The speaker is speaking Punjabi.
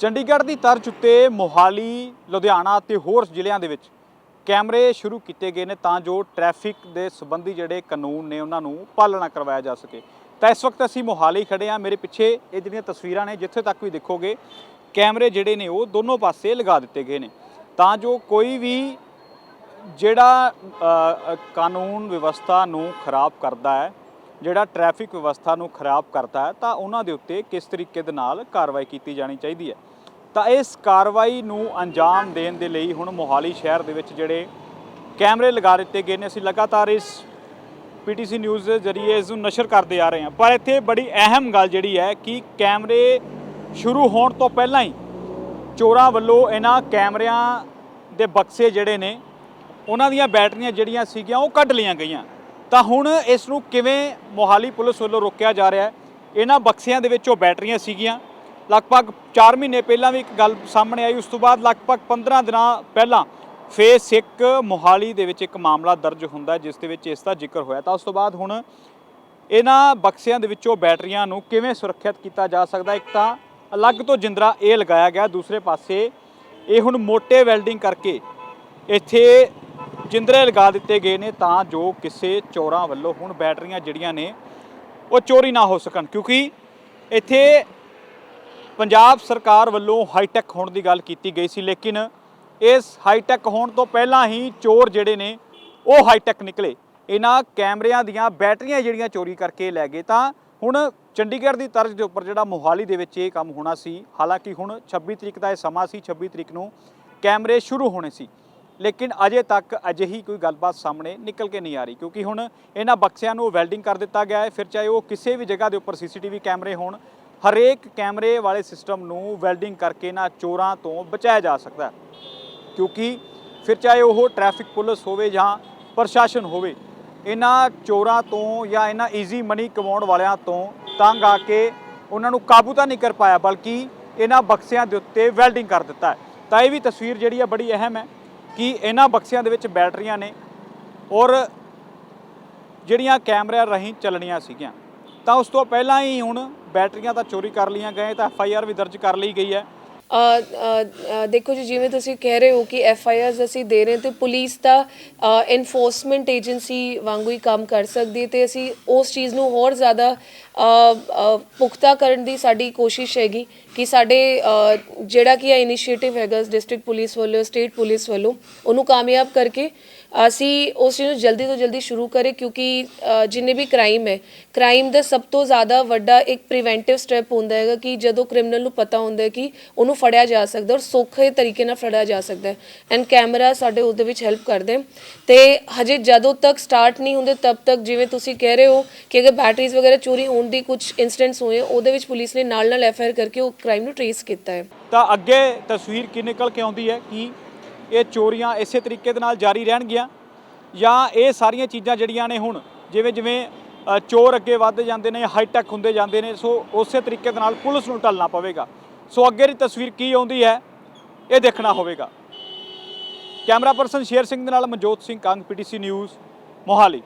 ਚੰਡੀਗੜ੍ਹ ਦੀ ਤਰਜ਼ ਉੱਤੇ ਮੋਹਾਲੀ, ਲੁਧਿਆਣਾ ਅਤੇ ਹੋਰ ਜ਼ਿਲ੍ਹਿਆਂ ਦੇ ਵਿੱਚ ਕੈਮਰੇ ਸ਼ੁਰੂ ਕੀਤੇ ਗਏ ਨੇ ਤਾਂ ਜੋ ਟ੍ਰੈਫਿਕ ਦੇ ਸੰਬੰਧੀ ਜਿਹੜੇ ਕਾਨੂੰਨ ਨੇ ਉਹਨਾਂ ਨੂੰ ਪਾਲਣਾ ਕਰਵਾਇਆ ਜਾ ਸਕੇ। ਤਾਂ ਇਸ ਵਕਤ ਅਸੀਂ ਮੋਹਾਲੀ ਖੜੇ ਆ ਮੇਰੇ ਪਿੱਛੇ ਇਹ ਜਿਹੜੀਆਂ ਤਸਵੀਰਾਂ ਨੇ, ਜਿੱਥੇ ਤੱਕ ਵੀ ਦੇਖੋਗੇ, ਕੈਮਰੇ ਜਿਹੜੇ ਨੇ ਉਹ ਦੋਨੋਂ ਪਾਸੇ ਲਗਾ ਦਿੱਤੇ ਗਏ ਨੇ। ਤਾਂ ਜੋ ਕੋਈ ਵੀ ਜਿਹੜਾ ਕਾਨੂੰਨ ਵਿਵਸਥਾ ਨੂੰ ਖਰਾਬ ਕਰਦਾ ਹੈ ਜਿਹੜਾ ਟ੍ਰੈਫਿਕ ਵਿਵਸਥਾ ਨੂੰ ਖਰਾਬ ਕਰਦਾ ਹੈ, ਤਾਂ ਉਹਨਾਂ ਦੇ ਉੱਤੇ ਕਿਸ ਤਰੀਕੇ ਦੇ ਨਾਲ ਕਾਰਵਾਈ ਕੀਤੀ ਜਾਣੀ ਚਾਹੀਦੀ ਹੈ? ਤਾਂ ਇਸ ਕਾਰਵਾਈ ਨੂੰ ਅੰਜਾਮ ਦੇਣ ਦੇ ਲਈ ਹੁਣ ਮੋਹਾਲੀ ਸ਼ਹਿਰ ਦੇ ਵਿੱਚ ਜਿਹੜੇ ਕੈਮਰੇ ਲਗਾ ਦਿੱਤੇ ਗਏ ਨੇ, ਅਸੀਂ ਲਗਾਤਾਰ ਇਸ ਪੀਟੀਸੀ ਨਿਊਜ਼ ਦੇ ਜ਼ਰੀਏ ਇਸ ਨੂੰ ਨਸ਼ਰ ਕਰਦੇ ਆ ਰਹੇ ਹਾਂ। ਪਰ ਇੱਥੇ ਬੜੀ ਅਹਿਮ ਗੱਲ ਜਿਹੜੀ ਹੈ ਕਿ ਕੈਮਰੇ ਸ਼ੁਰੂ ਹੋਣ ਤੋਂ ਪਹਿਲਾਂ ਹੀ ਚੋਰਾਂ ਵੱਲੋਂ ਇਹਨਾਂ ਕੈਮਰਿਆਂ ਦੇ ਬਕਸੇ ਜਿਹੜੇ ਨੇ, ਉਹਨਾਂ ਦੀਆਂ ਬੈਟਰੀਆਂ ਜਿਹੜੀਆਂ ਸੀਗੀਆਂ, ਉਹ ਕੱਢ ਲਈਆਂ ਗਈਆਂ। ਤਾਂ ਹੁਣ ਇਸ ਨੂੰ ਕਿਵੇਂ ਮੋਹਾਲੀ ਪੁਲਿਸ ਵੱਲੋਂ ਰੋਕਿਆ ਜਾ ਰਿਹਾ ਹੈ? ਇਹਨਾਂ ਬਕਸਿਆਂ ਦੇ ਵਿੱਚੋਂ ਬੈਟਰੀਆਂ ਸੀਗੀਆਂ। ਲਗਭਗ 4 ਮਹੀਨੇ ਪਹਿਲਾਂ ਵੀ ਇੱਕ ਗੱਲ ਸਾਹਮਣੇ ਆਈ। ਉਸ ਤੋਂ ਬਾਅਦ ਲਗਭਗ 15 ਦਿਨਾਂ ਪਹਿਲਾਂ ਫੇਸ 1 ਮੋਹਾਲੀ ਦੇ ਵਿੱਚ ਇੱਕ ਮਾਮਲਾ ਦਰਜ ਹੁੰਦਾ ਜਿਸ ਦੇ ਵਿੱਚ ਇਸ ਦਾ ਜ਼ਿਕਰ ਹੋਇਆ। ਤਾਂ ਉਸ ਤੋਂ ਬਾਅਦ ਹੁਣ ਇਹਨਾਂ ਬਕਸਿਆਂ ਦੇ ਵਿੱਚੋਂ ਬੈਟਰੀਆਂ ਨੂੰ ਕਿਵੇਂ ਸੁਰੱਖਿਅਤ ਕੀਤਾ ਜਾ ਸਕਦਾ ਇੱਕ ਤਾਂ ਅਲੱਗ ਤੋਂ ਜਿੰਦਰਾ ਇਹ ਲਗਾਇਆ ਗਿਆ, ਦੂਸਰੇ ਪਾਸੇ ਇਹ ਹੁਣ ਮੋਟੇ ਵੈਲਡਿੰਗ ਕਰਕੇ ਇੱਥੇ ਜਿੰਦਰੇ ਲਗਾ ਦਿੱਤੇ ਗਏ ਨੇ ਤਾਂ ਜੋ ਕਿਸੇ ਚੋਰਾਂ ਵੱਲੋਂ ਹੁਣ ਬੈਟਰੀਆਂ ਜਿਹੜੀਆਂ ਨੇ ਉਹ ਚੋਰੀ ਨਾ ਹੋ ਸਕਣ। ਕਿਉਂਕਿ ਇੱਥੇ ਪੰਜਾਬ ਸਰਕਾਰ ਵੱਲੋਂ ਹਾਈਟੈਕ ਹੋਣ ਦੀ ਗੱਲ ਕੀਤੀ ਗਈ ਸੀ, ਲੇਕਿਨ ਇਸ ਹਾਈਟੈਕ ਹੋਣ ਤੋਂ ਪਹਿਲਾਂ ਹੀ ਚੋਰ ਜਿਹੜੇ ਨੇ ਉਹ ਹਾਈਟੈਕ ਨਿਕਲੇ। ਇਹਨਾਂ ਕੈਮਰਿਆਂ ਦੀਆਂ ਬੈਟਰੀਆਂ ਜਿਹੜੀਆਂ ਚੋਰੀ ਕਰਕੇ ਲੈ ਗਏ। ਤਾਂ ਹੁਣ ਚੰਡੀਗੜ੍ਹ ਦੀ ਤਰਜ਼ ਦੇ ਉੱਪਰ ਜਿਹੜਾ ਮੋਹਾਲੀ ਦੇ ਵਿੱਚ ਇਹ ਕੰਮ ਹੋਣਾ ਸੀ, ਹਾਲਾਂਕਿ ਹੁਣ 26 ਤਰੀਕ ਦਾ ਇਹ ਸਮਾਂ ਸੀ 26 ਤਰੀਕ ਨੂੰ ਕੈਮਰੇ ਸ਼ੁਰੂ ਹੋਣੇ ਸੀ। ਲੇਕਿਨ ਅਜੇ ਤੱਕ ਅਜਿਹੀ ਕੋਈ ਗੱਲਬਾਤ ਸਾਹਮਣੇ ਨਿਕਲ ਕੇ ਨਹੀਂ ਆ ਰਹੀ, ਕਿਉਂਕਿ ਹੁਣ ਇਹਨਾਂ ਬਕਸਿਆਂ ਨੂੰ ਵੈਲਡਿੰਗ ਕਰ ਦਿੱਤਾ ਗਿਆ ਹੈ। ਫਿਰ ਚਾਹੇ ਉਹ ਕਿਸੇ ਵੀ ਜਗ੍ਹਾ ਦੇ ਉੱਪਰ ਸੀਸੀਟੀਵੀ ਕੈਮਰੇ ਹੋਣ, ਹਰੇਕ ਕੈਮਰੇ ਵਾਲੇ ਸਿਸਟਮ ਨੂੰ ਵੈਲਡਿੰਗ ਕਰਕੇ ਇਹਨਾਂ ਚੋਰਾਂ ਤੋਂ ਬਚਾਇਆ ਜਾ ਸਕਦਾ ਕਿਉਂਕਿ ਫਿਰ ਚਾਹੇ ਉਹ ਟ੍ਰੈਫਿਕ ਪੁਲਿਸ ਹੋਵੇ ਜਾਂ ਪ੍ਰਸ਼ਾਸਨ ਹੋਵੇ, ਇਹਨਾਂ ਚੋਰਾਂ ਤੋਂ ਜਾਂ ਇਹਨਾਂ ਈਜ਼ੀ ਮਨੀ ਕਮਾਉਣ ਵਾਲਿਆਂ ਤੋਂ ਤੰਗ ਆ ਕੇ ਉਹਨਾਂ ਨੂੰ ਕਾਬੂ ਤਾਂ ਨਹੀਂ ਕਰ ਪਾਇਆ, ਬਲਕਿ ਇਹਨਾਂ ਬਕਸਿਆਂ ਦੇ ਉੱਤੇ ਵੈਲਡਿੰਗ ਕਰ ਦਿੱਤਾ ਹੈ। ਤਾਂ ਇਹ ਵੀ ਤਸਵੀਰ ਜਿਹੜੀ ਆ ਬੜੀ ਅਹਿਮ ਹੈ। ਕਿ ਇਹਨਾਂ ਬਕਸਿਆਂ ਦੇ ਵਿੱਚ ਬੈਟਰੀਆਂ ਨੇ ਔਰ ਜਿਹੜੀਆਂ ਕੈਮਰਿਆਂ ਰਾਹੀਂ ਚੱਲਣੀਆਂ ਸੀਗੀਆਂ। ਤਾਂ ਉਸ ਤੋਂ ਪਹਿਲਾਂ ਹੀ ਹੁਣ ਬੈਟਰੀਆਂ ਤਾਂ ਚੋਰੀ ਕਰ ਲਈਆਂ ਗਏ, ਤਾਂ ਐਫ ਆਈ ਆਰ ਵੀ ਦਰਜ ਕਰ ਲਈ ਗਈ ਹੈ। ਦੇਖੋ ਜੀ, ਜਿਵੇਂ ਤੁਸੀਂ ਕਹਿ ਰਹੇ ਹੋ ਕਿ ਐਫ ਆਈ ਆਰਸ ਅਸੀਂ ਦੇ ਰਹੇ ਤੇ ਪੁਲਿਸ ਦਾ ਐਨਫੋਰਸਮੈਂਟ ਏਜੰਸੀ ਵਾਂਗੂ ਹੀ ਕੰਮ ਕਰ ਸਕਦੀ ਹੈ ਤੇ ਅਸੀਂ ਉਸ ਚੀਜ਼ ਨੂੰ ਹੋਰ ਜ਼ਿਆਦਾ ਪੁਖਤਾ ਕਰਨ ਦੀ ਸਾਡੀ ਕੋਸ਼ਿਸ਼ ਹੈਗੀ ਕਿ ਸਾਡੇ ਜਿਹੜਾ ਕਿ ਇਹ ਇਨੀਸ਼ੀਏਟਿਵ ਹੈਗਾ ਡਿਸਟ੍ਰਿਕਟ ਪੁਲਿਸ ਵੱਲੋਂ ਸਟੇਟ ਪੁਲਿਸ ਵੱਲੋਂ, ਉਹਨੂੰ ਕਾਮਯਾਬ ਕਰਕੇ ਅਸੀਂ ਉਸ ਚੀਜ਼ ਨੂੰ ਜਲਦੀ ਤੋਂ ਜਲਦੀ ਸ਼ੁਰੂ ਕਰੇ ਕਿਉਂਕਿ ਜਿੰਨੇ ਵੀ ਕ੍ਰਾਈਮ ਹੈ ਕ੍ਰਾਈਮ ਦਾ ਸਭ ਤੋਂ ਜ਼ਿਆਦਾ ਵੱਡਾ ਇੱਕ ਪ੍ਰੀਵੈਂਟਿਵ ਸਟੈਪ ਹੁੰਦਾ ਹੈਗਾ ਕਿ ਜਦੋਂ ਕ੍ਰਿਮੀਨਲ ਨੂੰ ਪਤਾ ਹੁੰਦਾ ਹੈ ਕਿ ਉਹਨੂੰ ਫੜਿਆ ਜਾ ਸਕਦਾ ਔਰ ਸੌਖੇ ਤਰੀਕੇ ਨਾਲ ਫੜਿਆ ਜਾ ਸਕਦਾ ਹੈ। ਐਂਡ ਕੈਮਰਾ ਸਾਡੇ ਉਹਦੇ ਵਿੱਚ ਹੈਲਪ ਕਰਦੇ ਤੇ ਹਜੇ ਜਦੋਂ ਤੱਕ ਸਟਾਰਟ ਨਹੀਂ ਹੁੰਦੇ, ਤਬ ਤੱਕ ਜਿਵੇਂ ਤੁਸੀਂ ਕਹਿ ਰਹੇ ਹੋ ਕਿ ਅਗਰ ਬੈਟਰੀਜ਼ ਵਗੈਰਾ ਚੋਰੀ ਹੋਣ ਦੀ ਕੁਝ ਇਨਸੀਡੈਂਟਸ ਹੋਏ, ਉਹਦੇ ਵਿੱਚ ਪੁਲਿਸ ਨੇ ਨਾਲ ਨਾਲ ਐਫ ਆਈ ਆਰ ਕਰਕੇ ਉਹ ਕ੍ਰਾਈਮ ਨੂੰ ਟ੍ਰੇਸ ਕੀਤਾ ਹੈ। ਤਾਂ ਅੱਗੇ ਤਸਵੀਰ ਕੀ ਨਿਕਲ ਕੇ ਆਉਂਦੀ ਹੈ? ਕਿ ਇਹ ਚੋਰੀਆਂ ਇਸੇ ਤਰੀਕੇ ਦੇ ਨਾਲ ਜਾਰੀ ਰਹਿਣਗੀਆਂ ਜਾਂ ਇਹ ਸਾਰੀਆਂ ਚੀਜ਼ਾਂ ਜਿਹੜੀਆਂ ਨੇ ਹੁਣ ਜਿਵੇਂ ਜਿਵੇਂ ਚੋਰ ਅੱਗੇ ਵੱਧਦੇ ਜਾਂਦੇ ਨੇ ਹਾਈਟੈਕ ਹੁੰਦੇ ਜਾਂਦੇ ਨੇ, ਸੋ ਉਸੇ ਤਰੀਕੇ ਦੇ ਨਾਲ ਪੁਲਿਸ ਨੂੰ ਢਲਣਾ ਪਵੇਗਾ। ਸੋ ਅੱਗੇ ਦੀ ਤਸਵੀਰ ਕੀ ਆਉਂਦੀ ਹੈ, ਇਹ ਦੇਖਣਾ ਹੋਵੇਗਾ। ਕੈਮਰਾ ਪਰਸਨ ਸ਼ੇਰ ਸਿੰਘ ਦੇ ਨਾਲ ਮਨਜੋਤ ਸਿੰਘ, ਕੰਗ ਪੀਟੀਸੀ ਨਿਊਜ਼, ਮੋਹਾਲੀ।